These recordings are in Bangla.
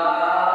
Hallelujah.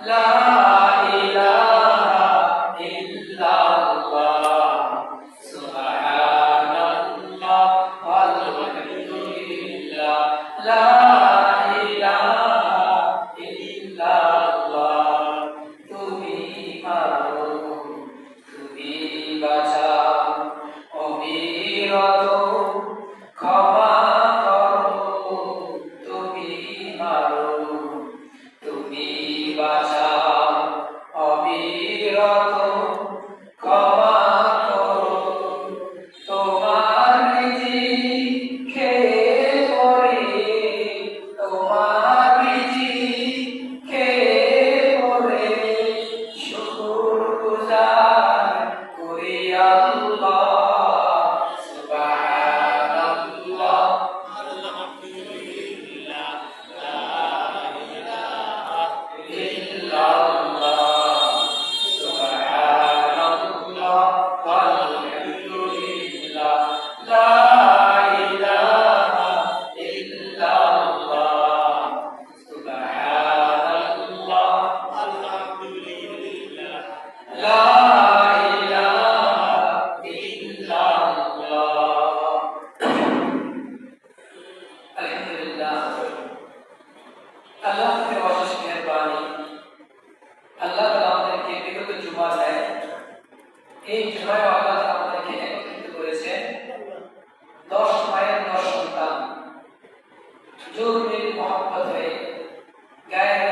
la Aleluia. جو میری محبت ہے گئے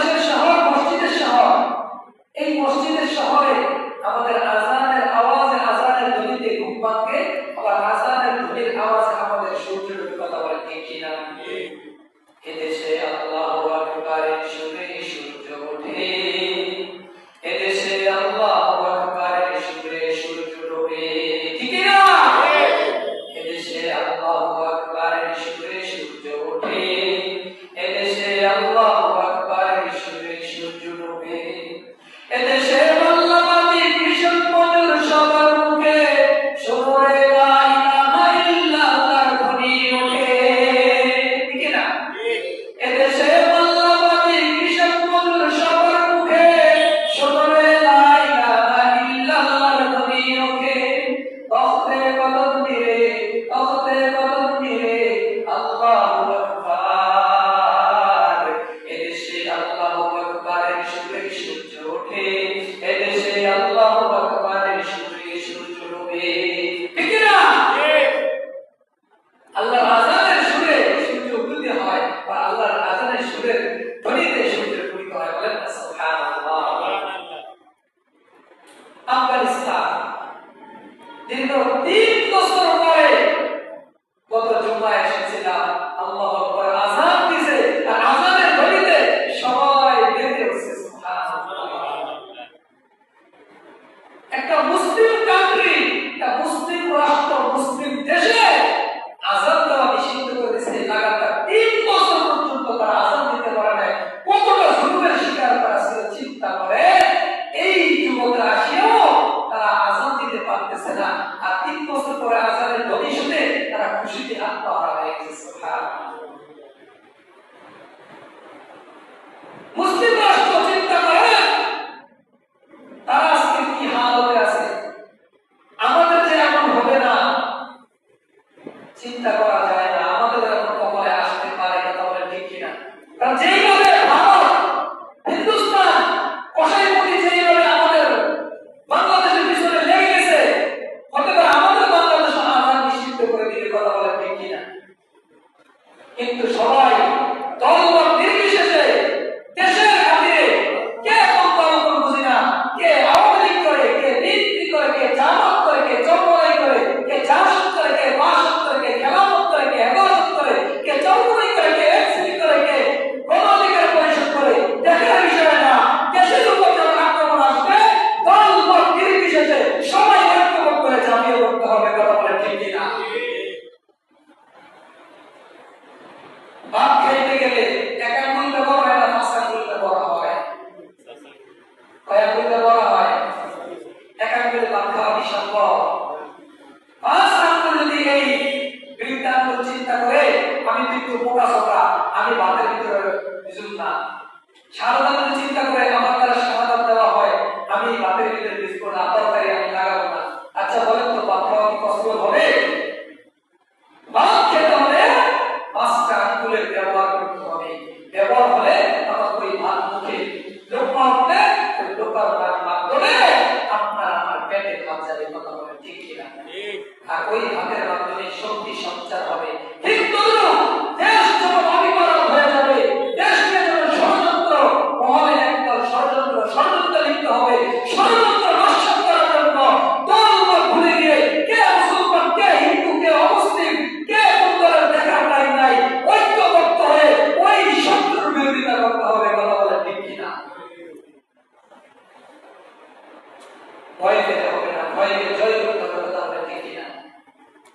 आप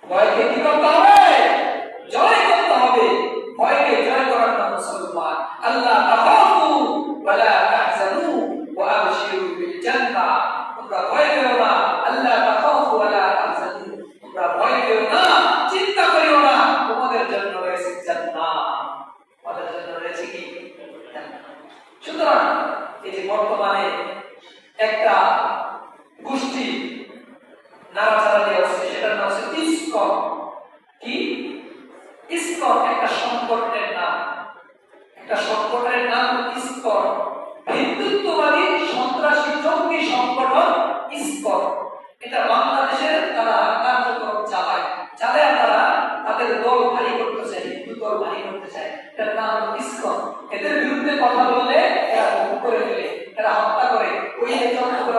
ভয়কে কি করতে হবে? জয় করতে হবে। ভয়কে জয় করার নাম মুসলমান। আল্লাহ ওয়ালা তাহজানু, ওয়া আবশিরু বিল জান্নাহ। তোমরা ভয় না। আল্লাহ ওয়ালা তাহজানু। তোমরা ভয় না। চিন্তা করিও না। তোমাদের জন্য রয়েছে জান্নাহ। তোমাদের জন্য রয়েছে কি? সুতরাং এই যে বর্তমানে একটা গোষ্ঠী নানা ইস্কন এদের বিরুদ্ধে কথা বললে করে ফেলে, এরা হত্যা করে। ওই একজন হত্যা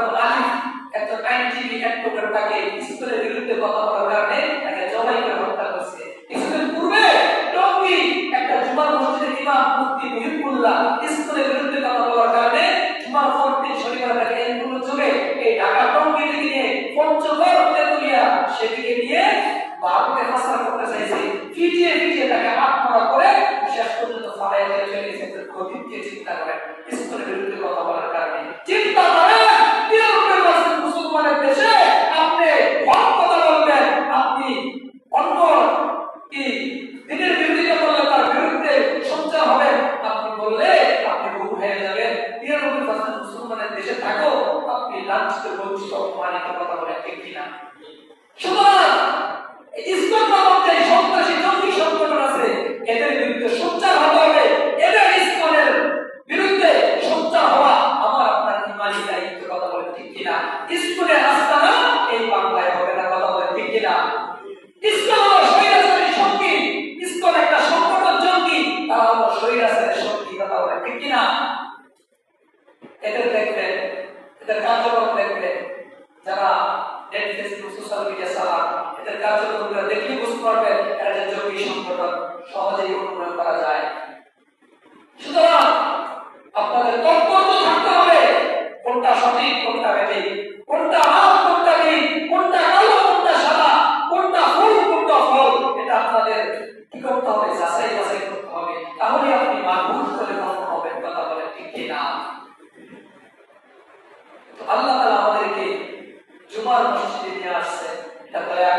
নিয়ে পঞ্চগড় তেতুলিয়া সেদিকে নিয়ে করতে চাইছে। ফিজিয়ে ফিজিয়ে তাকে আত্মহত্যা করে শেষ পর্যন্ত দিয়ে চলে গেছে চিন্তা বিরুদ্ধে কথা বলার কারণে। চিন্তা মুসলমানের দেশে আপনি কথা বলবেন, আপনি অন্য কি দিনের তার বিরুদ্ধে সোচ্চার হবেন আপনি বললে আপনি হয়ে যাবেন। মুসলমানের দেশে থাকো, আপনি লাঞ্ছিত কথা বলেন, ঠিক কিনা? সুতরাং এই ইসলাম নামক যে সন্ত্রাসী জঙ্গি সংগঠন আছে এদের বিরুদ্ধে সোচ্চার হতে হবে এদের ইসলামের বিরুদ্ধে সোচ্চার হওয়া আমার আপনার ইমানি দায়িত্ব কথা বলেন ঠিক কিনা ইসলামের আস্তানা এই বাংলায় হবে না কথা বলেন ঠিক কিনা ইসলাম হলো স্বৈরাচারী শক্তি ইসলাম একটা সংগঠন জঙ্গি তারা হলো স্বৈরাচারী শক্তি কথা বলেন ঠিক কিনা এদের এদের এদের দেখলে সুতরাং আপনাদের কোনটা সঠিক কোনটা বেঠিক কোনটা লাল কোনটা নীল কোনটা কালো কোনটা সাদা কোনটা ফুল কোনটা ফল এটা আপনাদের কি করতে হবে যাচাই বাছাই করতে হবে তাহলে আপনি মানবুল করে গণ্য হবেন কথা বলেন ঠিক কিনা তো আল্লাহ তাআলা আমাদেরকে জুমার মসজিদে নিয়ে আসছে। এটা দয়া